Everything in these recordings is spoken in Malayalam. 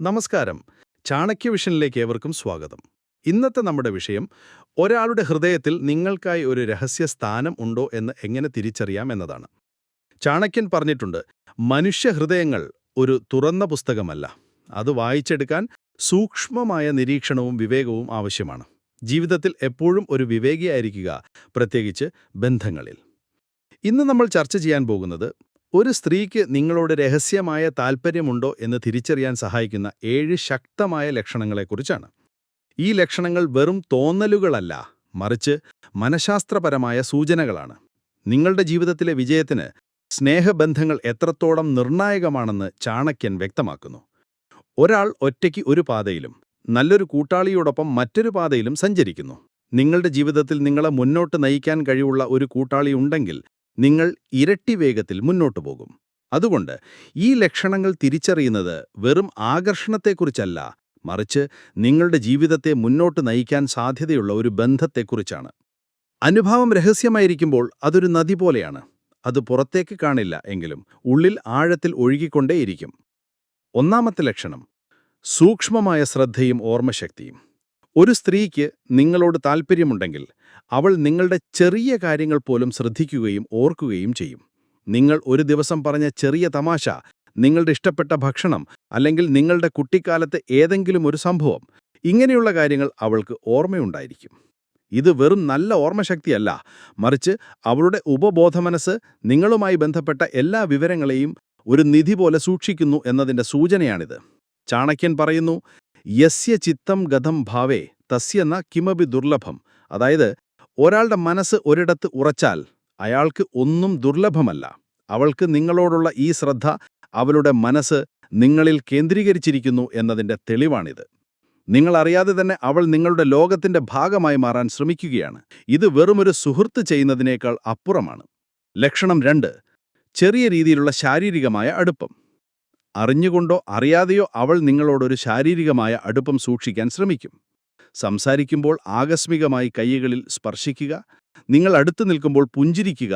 നമസ്കാരം. ചാണക്യ വിഷനിലേക്ക് ഏവർക്കും സ്വാഗതം. ഇന്നത്തെ നമ്മുടെ വിഷയം ഒരാളുടെ ഹൃദയത്തിൽ നിങ്ങൾക്കായി ഒരു രഹസ്യ സ്ഥാനം ഉണ്ടോ എന്ന് എങ്ങനെ തിരിച്ചറിയാം എന്നതാണ്. ചാണക്യൻ പറഞ്ഞിട്ടുണ്ട് മനുഷ്യ ഹൃദയങ്ങൾ ഒരു തുറന്ന പുസ്തകമല്ല. അത് വായിച്ചെടുക്കാൻ സൂക്ഷ്മമായ നിരീക്ഷണവും വിവേകവും ആവശ്യമാണ്. ജീവിതത്തിൽ എപ്പോഴും ഒരു വിവേകിയായിരിക്കുക പ്രത്യേകിച്ച് ബന്ധങ്ങളിൽ. ഇന്ന് നമ്മൾ ചർച്ച ചെയ്യാൻ പോകുന്നത് ഒരു സ്ത്രീക്ക് നിങ്ങളോട് രഹസ്യമായ താൽപ്പര്യമുണ്ടോ എന്ന് തിരിച്ചറിയാൻ സഹായിക്കുന്ന ഏഴ് ശക്തമായ ലക്ഷണങ്ങളെക്കുറിച്ചാണ്. ഈ ലക്ഷണങ്ങൾ വെറും തോന്നലുകളല്ല മറിച്ച് മനഃശാസ്ത്രപരമായ സൂചനകളാണ്. നിങ്ങളുടെ ജീവിതത്തിലെ വിജയത്തിന് സ്നേഹബന്ധങ്ങൾ എത്രത്തോളം നിർണായകമാണെന്ന് ചാണക്യൻ വ്യക്തമാക്കുന്നു. ഒരാൾ ഒറ്റയ്ക്ക് ഒരു പാതയിലും നല്ലൊരു കൂട്ടാളിയോടൊപ്പം മറ്റൊരു പാതയിലും സഞ്ചരിക്കുന്നു. നിങ്ങളുടെ ജീവിതത്തിൽ നിങ്ങളെ മുന്നോട്ട് നയിക്കാൻ കഴിവുള്ള ഒരു കൂട്ടാളി ഉണ്ടെങ്കിൽ നിങ്ങൾ ഇരട്ടി വേഗത്തിൽ മുന്നോട്ടു പോകും. അതുകൊണ്ട് ഈ ലക്ഷണങ്ങൾ തിരിച്ചറിയുന്നത് വെറും ആകർഷണത്തെക്കുറിച്ചല്ല മറിച്ച് നിങ്ങളുടെ ജീവിതത്തെ മുന്നോട്ട് നയിക്കാൻ സാധ്യതയുള്ള ഒരു ബന്ധത്തെക്കുറിച്ചാണ്. അനുഭവം രഹസ്യമായിരിക്കുമ്പോൾ അതൊരു നദി പോലെയാണ്. അത് പുറത്തേക്ക് കാണില്ല എങ്കിലും ഉള്ളിൽ ആഴത്തിൽ ഒഴുകിക്കൊണ്ടേയിരിക്കും. ഒന്നാമത്തെ ലക്ഷണം സൂക്ഷ്മമായ ശ്രദ്ധയും ഓർമ്മശക്തിയും. ഒരു സ്ത്രീക്ക് നിങ്ങളോട് താൽപ്പര്യമുണ്ടെങ്കിൽ അവൾ നിങ്ങളുടെ ചെറിയ കാര്യങ്ങൾ പോലും ശ്രദ്ധിക്കുകയും ഓർക്കുകയും ചെയ്യും. നിങ്ങൾ ഒരു ദിവസം പറഞ്ഞ ചെറിയ തമാശ നിങ്ങളുടെ ഇഷ്ടപ്പെട്ട ഭക്ഷണം അല്ലെങ്കിൽ നിങ്ങളുടെ കുട്ടിക്കാലത്തെ ഏതെങ്കിലും ഒരു സംഭവം ഇങ്ങനെയുള്ള കാര്യങ്ങൾ അവൾക്ക് ഓർമ്മയുണ്ടായിരിക്കും. ഇത് വെറും നല്ല ഓർമ്മശക്തിയല്ല. മറിച്ച് അവളുടെ ഉപബോധമനസ്സ് നിങ്ങളുമായി ബന്ധപ്പെട്ട എല്ലാ വിവരങ്ങളെയും ഒരു നിധി പോലെ സൂക്ഷിക്കുന്നു എന്നതിന്റെ സൂചനയാണിത്. ചാണക്യൻ പറയുന്നു യസ്യ ചിത്തം ഗതം ഭാവേ തസ്യെന്ന കിമപി ദുർലഭം. അതായത് ഒരാളുടെ മനസ്സ് ഒരിടത്ത് ഉറച്ചാൽ അയാൾക്ക് ഒന്നും ദുർലഭമല്ല. അവൾക്ക് നിങ്ങളോടുള്ള ഈ ശ്രദ്ധ അവളുടെ മനസ്സ് നിങ്ങളിൽ കേന്ദ്രീകരിച്ചിരിക്കുന്നു എന്നതിന്റെ തെളിവാണിത്. നിങ്ങളറിയാതെ തന്നെ അവൾ നിങ്ങളുടെ ലോകത്തിന്റെ ഭാഗമായി മാറാൻ ശ്രമിക്കുകയാണ്. ഇത് വെറുമൊരു സുഹൃത്ത് ചെയ്യുന്നതിനേക്കാൾ അപ്പുറമാണ്. ലക്ഷണം രണ്ട് ചെറിയ രീതിയിലുള്ള ശാരീരികമായ അടുപ്പം. അറിഞ്ഞുകൊണ്ടോ അറിയാതെയോ അവൾ നിങ്ങളോടൊരു ശാരീരികമായ അടുപ്പം സൂക്ഷിക്കാൻ ശ്രമിക്കും. സംസാരിക്കുമ്പോൾ ആകസ്മികമായി കൈകളിൽ സ്പർശിക്കുക നിങ്ങൾ അടുത്തു നിൽക്കുമ്പോൾ പുഞ്ചിരിക്കുക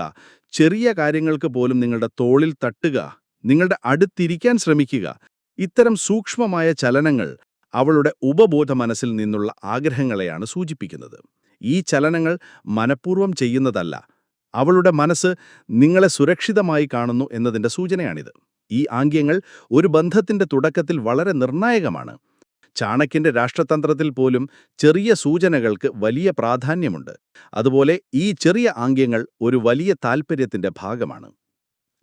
ചെറിയ കാര്യങ്ങൾക്ക് പോലും നിങ്ങളുടെ തോളിൽ തട്ടുക നിങ്ങളുടെ അടുത്തിരിക്കാൻ ശ്രമിക്കുക. ഇത്തരം സൂക്ഷ്മമായ ചലനങ്ങൾ അവളുടെ ഉപബോധ മനസ്സിൽ നിന്നുള്ള ആഗ്രഹങ്ങളെയാണ് സൂചിപ്പിക്കുന്നത്. ഈ ചലനങ്ങൾ മനഃപൂർവം ചെയ്യുന്നതല്ല അവളുടെ മനസ്സ് നിങ്ങളെ സുരക്ഷിതമായി കാണുന്നു എന്നതിന്റെ സൂചനയാണിത്. ഈ ആംഗ്യങ്ങൾ ഒരു ബന്ധത്തിന്റെ തുടക്കത്തിൽ വളരെ നിർണായകമാണ്. ചാണക്യന്റെ രാഷ്ട്രതന്ത്രത്തിൽ പോലും ചെറിയ സൂചനകൾക്ക് വലിയ പ്രാധാന്യമുണ്ട്. അതുപോലെ ഈ ചെറിയ ആംഗ്യങ്ങൾ ഒരു വലിയ താൽപ്പര്യത്തിന്റെ ഭാഗമാണ്.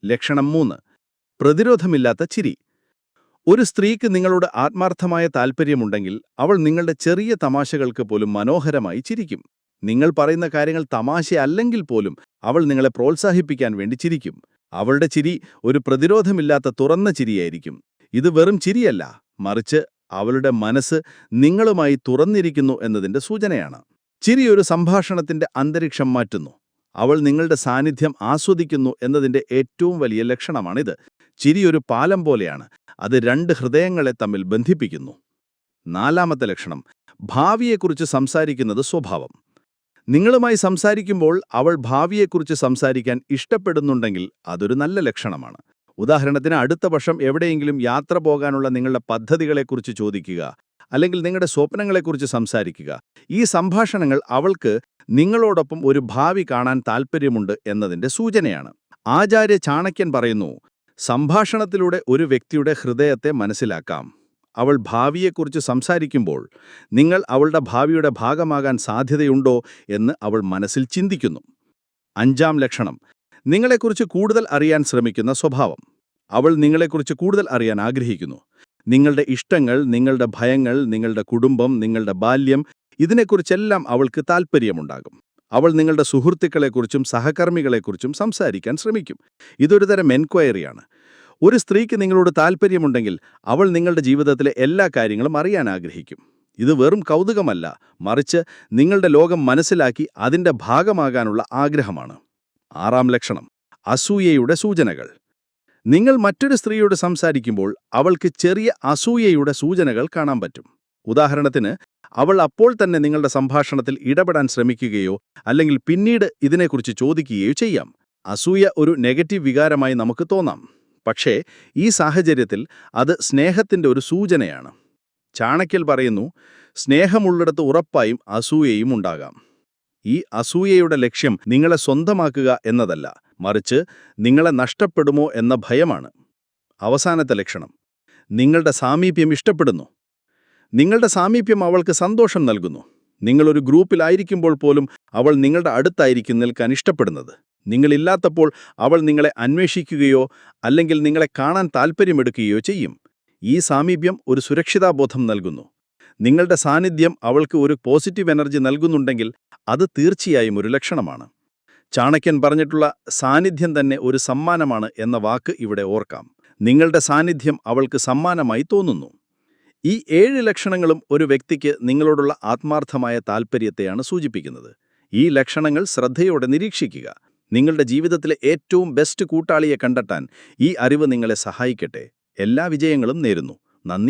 ലക്ഷണം മൂന്ന്. പ്രതിരോധമില്ലാത്ത ചിരി. ഒരു സ്ത്രീക്ക് നിങ്ങളോട് ആത്മാർത്ഥമായ താൽപ്പര്യമുണ്ടെങ്കിൽ അവൾ നിങ്ങളുടെ ചെറിയ തമാശകൾക്ക് പോലും മനോഹരമായി ചിരിക്കും. നിങ്ങൾ പറയുന്ന കാര്യങ്ങൾ തമാശയല്ലെങ്കിൽ പോലും അവൾ നിങ്ങളെ പ്രോത്സാഹിപ്പിക്കാൻ വേണ്ടി ചിരിക്കും. അവളുടെ ചിരി ഒരു പ്രതിരോധമില്ലാത്ത തുറന്ന ചിരിയായിരിക്കും. ഇത് വെറും ചിരിയല്ല മറിച്ച് അവളുടെ മനസ്സ് നിങ്ങളുമായി തുറന്നിരിക്കുന്നു എന്നതിന്റെ സൂചനയാണ്. ചിരി ഒരു സംഭാഷണത്തിന്റെ അന്തരീക്ഷം മാറ്റുന്നു. അവൾ നിങ്ങളുടെ സാന്നിധ്യം ആസ്വദിക്കുന്നു എന്നതിന്റെ ഏറ്റവും വലിയ ലക്ഷണമാണിത്. ചിരി ഒരു പാലം പോലെയാണ് അത് രണ്ട് ഹൃദയങ്ങളെ തമ്മിൽ ബന്ധിപ്പിക്കുന്നു. നാലാമത്തെ ലക്ഷണം ഭാവിയെക്കുറിച്ച് സംസാരിക്കുന്നത് സ്വഭാവം. നിങ്ങളുമായി സംസാരിക്കുമ്പോൾ അവൾ ഭാവിയെക്കുറിച്ച് സംസാരിക്കാൻ ഇഷ്ടപ്പെടുന്നുണ്ടെങ്കിൽ അതൊരു നല്ല ലക്ഷണമാണ്. ഉദാഹരണത്തിന് അടുത്ത വർഷം എവിടെയെങ്കിലും യാത്ര പോകാനുള്ള നിങ്ങളുടെ പദ്ധതികളെക്കുറിച്ച് ചോദിക്കുക അല്ലെങ്കിൽ നിങ്ങളുടെ സ്വപ്നങ്ങളെക്കുറിച്ച് സംസാരിക്കുക. ഈ സംഭാഷണങ്ങൾ അവൾക്ക് നിങ്ങളോടൊപ്പം ഒരു ഭാവി കാണാൻ താൽപ്പര്യമുണ്ട് എന്നതിന്റെ സൂചനയാണ്. ആചാര്യ ചാണക്യൻ പറയുന്നു സംഭാഷണത്തിലൂടെ ഒരു വ്യക്തിയുടെ ഹൃദയത്തെ മനസ്സിലാക്കാം. അവൾ ഭാവിയെക്കുറിച്ച് സംസാരിക്കുമ്പോൾ നിങ്ങൾ അവളുടെ ഭാവിയുടെ ഭാഗമാകാൻ സാധ്യതയുണ്ടോ എന്ന് അവൾ മനസ്സിൽ ചിന്തിക്കുന്നു. അഞ്ചാം ലക്ഷണം നിങ്ങളെക്കുറിച്ച് കൂടുതൽ അറിയാൻ ശ്രമിക്കുന്ന സ്വഭാവം. അവൾ നിങ്ങളെക്കുറിച്ച് കൂടുതൽ അറിയാൻ ആഗ്രഹിക്കുന്നു. നിങ്ങളുടെ ഇഷ്ടങ്ങൾ നിങ്ങളുടെ ഭയങ്ങൾ നിങ്ങളുടെ കുടുംബം നിങ്ങളുടെ ബാല്യം ഇതിനെക്കുറിച്ചെല്ലാം അവൾക്ക് താൽപ്പര്യമുണ്ടാകും. അവൾ നിങ്ങളുടെ സുഹൃത്തുക്കളെക്കുറിച്ചും സഹകർമ്മികളെക്കുറിച്ചും സംസാരിക്കാൻ ശ്രമിക്കും. ഇതൊരു തരം എൻക്വയറിയാണ്. ഒരു സ്ത്രീക്ക് നിങ്ങളോട് താൽപ്പര്യമുണ്ടെങ്കിൽ അവൾ നിങ്ങളുടെ ജീവിതത്തിലെ എല്ലാ കാര്യങ്ങളും അറിയാൻ ആഗ്രഹിക്കും. ഇത് വെറും കൗതുകമല്ല മറിച്ച് നിങ്ങളുടെ ലോകം മനസ്സിലാക്കി അതിന്റെ ഭാഗമാകാനുള്ള ആഗ്രഹമാണ്. ആറാം ലക്ഷണം അസൂയയുടെ സൂചനകൾ. നിങ്ങൾ മറ്റൊരു സ്ത്രീയോട് സംസാരിക്കുമ്പോൾ അവൾക്ക് ചെറിയ അസൂയയുടെ സൂചനകൾ കാണാൻ പറ്റും. ഉദാഹരണത്തിന് അവൾ അപ്പോൾ തന്നെ നിങ്ങളുടെ സംഭാഷണത്തിൽ ഇടപെടാൻ ശ്രമിക്കുകയോ അല്ലെങ്കിൽ പിന്നീട് ഇതിനെക്കുറിച്ച് ചോദിക്കുകയോ ചെയ്യാം. അസൂയ ഒരു നെഗറ്റീവ് വികാരമായി നമുക്ക് തോന്നാം. പക്ഷേ ഈ സാഹചര്യത്തിൽ അത് സ്നേഹത്തിന്റെ ഒരു സൂചനയാണ്. ചാണക്യൽ പറയുന്നു സ്നേഹമുള്ളിടത്ത് ഉറപ്പായും അസൂയയും ഉണ്ടാകാം. ഈ അസൂയയുടെ ലക്ഷ്യം നിങ്ങളെ സ്വന്തമാക്കുക എന്നതല്ല മറിച്ച് നിങ്ങളെ നഷ്ടപ്പെടുമോ എന്ന ഭയമാണ്. അവസാനത്തെ ലക്ഷണം നിങ്ങളുടെ സാമീപ്യം ഇഷ്ടപ്പെടുന്നു. നിങ്ങളുടെ സാമീപ്യം അവൾക്ക് സന്തോഷം നൽകുന്നു. നിങ്ങളൊരു ഗ്രൂപ്പിലായിരിക്കുമ്പോൾ പോലും അവൾ നിങ്ങളുടെ അടുത്തായിരിക്കും നിൽക്കാൻ ഇഷ്ടപ്പെടുന്നത്. നിങ്ങളില്ലാത്തപ്പോൾ അവൾ നിങ്ങളെ അന്വേഷിക്കുകയോ അല്ലെങ്കിൽ നിങ്ങളെ കാണാൻ താൽപ്പര്യമെടുക്കുകയോ ചെയ്യും. ഈ സാമീപ്യം ഒരു സുരക്ഷിതാബോധം നൽകുന്നു. നിങ്ങളുടെ സാന്നിധ്യം അവൾക്ക് ഒരു പോസിറ്റീവ് എനർജി നൽകുന്നുണ്ടെങ്കിൽ അത് തീർച്ചയായും ഒരു ലക്ഷണമാണ്. ചാണക്യൻ പറഞ്ഞിട്ടുള്ള സാന്നിധ്യം തന്നെ ഒരു സമ്മാനമാണ് എന്ന വാക്ക് ഇവിടെ ഓർക്കാം. നിങ്ങളുടെ സാന്നിധ്യം അവൾക്ക് സമ്മാനമായി തോന്നുന്നു. ഈ ഏഴ് ലക്ഷണങ്ങളും ഒരു വ്യക്തിക്ക് നിങ്ങളോടുള്ള ആത്മാർത്ഥമായ താൽപ്പര്യത്തെയാണ് സൂചിപ്പിക്കുന്നത്. ഈ ലക്ഷണങ്ങൾ ശ്രദ്ധയോടെ നിരീക്ഷിക്കുക. നിങ്ങളുടെ ജീവിതത്തിലെ ഏറ്റവും ബെസ്റ്റ് കൂട്ടാളിയെ കണ്ടെത്താൻ ഈ അറിവ് നിങ്ങളെ സഹായിക്കട്ടെ. എല്ലാ വിജയങ്ങളും നേരുന്നു. നന്ദി.